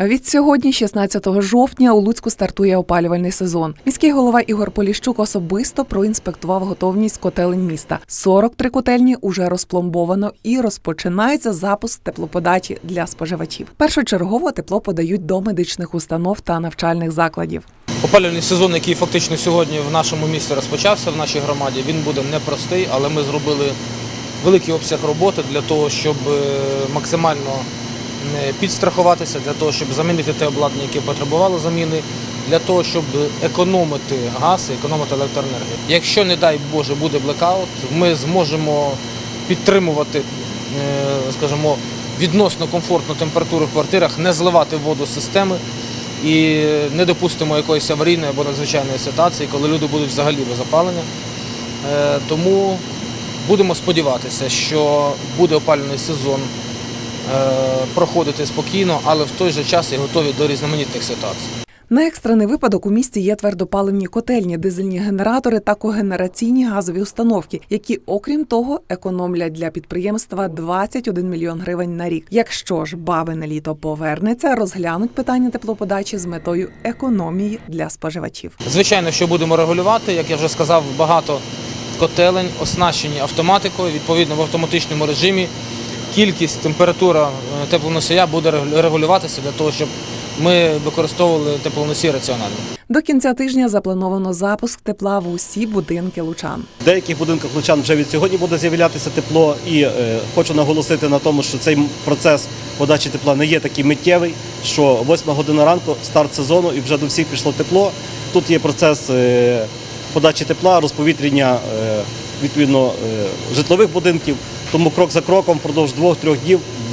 Від сьогодні, 16 жовтня, у Луцьку стартує опалювальний сезон. Міський голова Ігор Поліщук особисто проінспектував готовність котелень міста. 43 котельні уже розпломбовано і розпочинається запуск теплоподачі для споживачів. Першочергово тепло подають до медичних установ та навчальних закладів. Опалювальний сезон, який фактично сьогодні в нашому місті розпочався в нашій громаді, він буде непростий, але ми зробили великий обсяг роботи для того, щоб е, максимально підстрахуватися, для того, щоб замінити те обладнання, яке потребувало заміни, для того, щоб економити газ і економити електроенергію. Якщо, не дай Боже, буде блекаут, ми зможемо підтримувати, е, скажімо, відносно комфортну температуру в квартирах, не зливати воду з системи і не допустимо якоїсь аварійної або надзвичайної ситуації, коли люди будуть взагалі без опалення. Е, Тому будемо сподіватися, що буде опалювальний сезон е, проходити спокійно, але в той же час і готові до різноманітних ситуацій. На екстрений випадок у місті є твердопаливні котельні, дизельні генератори та когенераційні газові установки, які, окрім того, економлять для підприємства 21 мільйон гривень на рік. Якщо ж бабине літо повернеться, розглянуть питання теплоподачі з метою економії для споживачів. Звичайно, що будемо регулювати, як я вже сказав, багато котелень оснащені автоматикою, відповідно в автоматичному режимі. Кількість, температура е, теплоносія буде регулюватися для того, щоб ми використовували теплоносії раціонально. До кінця тижня заплановано запуск тепла в усі будинки лучан. В деяких будинках лучан вже від сьогодні буде з'являтися тепло, і е, хочу наголосити на тому, що цей процес подачі тепла не є такий миттєвий, що 8 година ранку старт сезону і вже до всіх пішло тепло. Тут є процес е, подачі тепла, розповітрення е, відповідно е, житлових будинків. Тому крок за кроком впродовж двох-трьох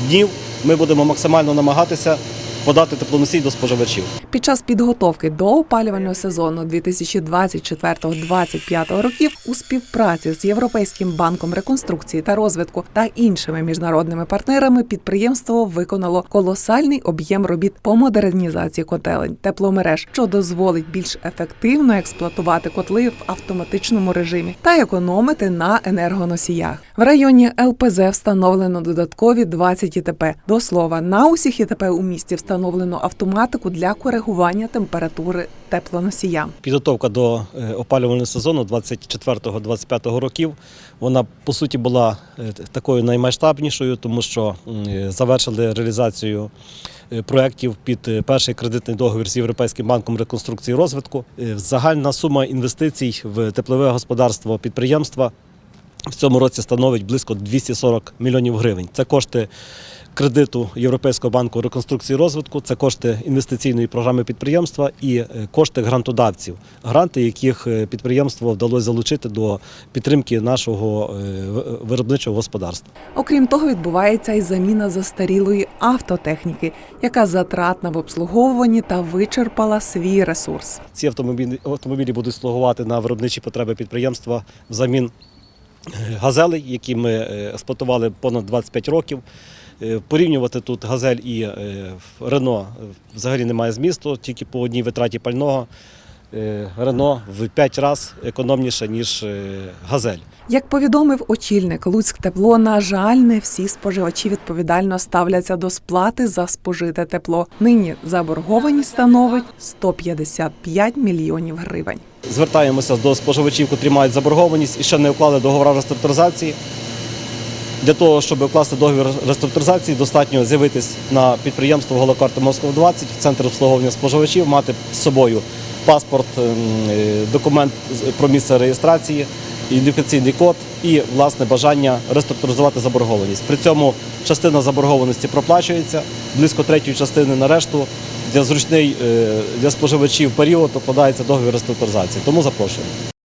днів ми будемо максимально намагатися подати теплоносій до споживачів. Під час підготовки до опалювального сезону 2024-2025 років у співпраці з Європейським банком реконструкції та розвитку та іншими міжнародними партнерами підприємство виконало колосальний об'єм робіт по модернізації котелень тепломереж, що дозволить більш ефективно експлуатувати котли в автоматичному режимі та економити на енергоносіях. В районі ЛПЗ встановлено додаткові 20 ІТП. До слова, на усіх ІТП у місті встановлено автоматику для коригування температури теплоносія. Підготовка до е, опалювального сезону 24-25 років вона по суті була е, такою наймасштабнішою, тому що е, завершили реалізацію проєктів під перший кредитний договір з Європейським банком реконструкції і розвитку. Загальна сума інвестицій в теплове господарство підприємства в цьому році становить близько 240 мільйонів гривень. Це кошти кредиту Європейського банку реконструкції і розвитку, це кошти інвестиційної програми підприємства і е, кошти грантодавців, гранти, яких е, підприємство вдалося залучити до підтримки нашого е, виробничого господарства. Окрім того, відбувається і заміна застарілої автотехніки, яка затратна в обслуговуванні та вичерпала свій ресурс. Ці автомобілі, автомобілі будуть слугувати на виробничі потреби підприємства взамін газелей, які ми експлуатували понад 25 років. Е, Порівнювати тут газель і е, Рено взагалі немає змісту, тільки по одній витраті пального. е, Рено в 5 разів економніше, ніж газель. Як повідомив очільник Луцьк тепло, на жаль, не всі споживачі відповідально ставляться до сплати за спожите тепло. Нині заборгованість становить 155 мільйонів гривень. Звертаємося до споживачів, котрі мають заборгованість і ще не уклали договора реструктуризації. Для того, щоб укласти договір реструктуризації, достатньо з'явитись на підприємство Голокарта Москва 20 в центр обслуговування споживачів, мати з собою паспорт, ем, е, документ про місце реєстрації, ідентифікаційний код і власне бажання реструктуризувати заборгованість. При цьому частина заборгованості проплачується, близько третьої частини на решту для зручний е, для споживачів період укладається договір реструктуризації. Тому запрошуємо.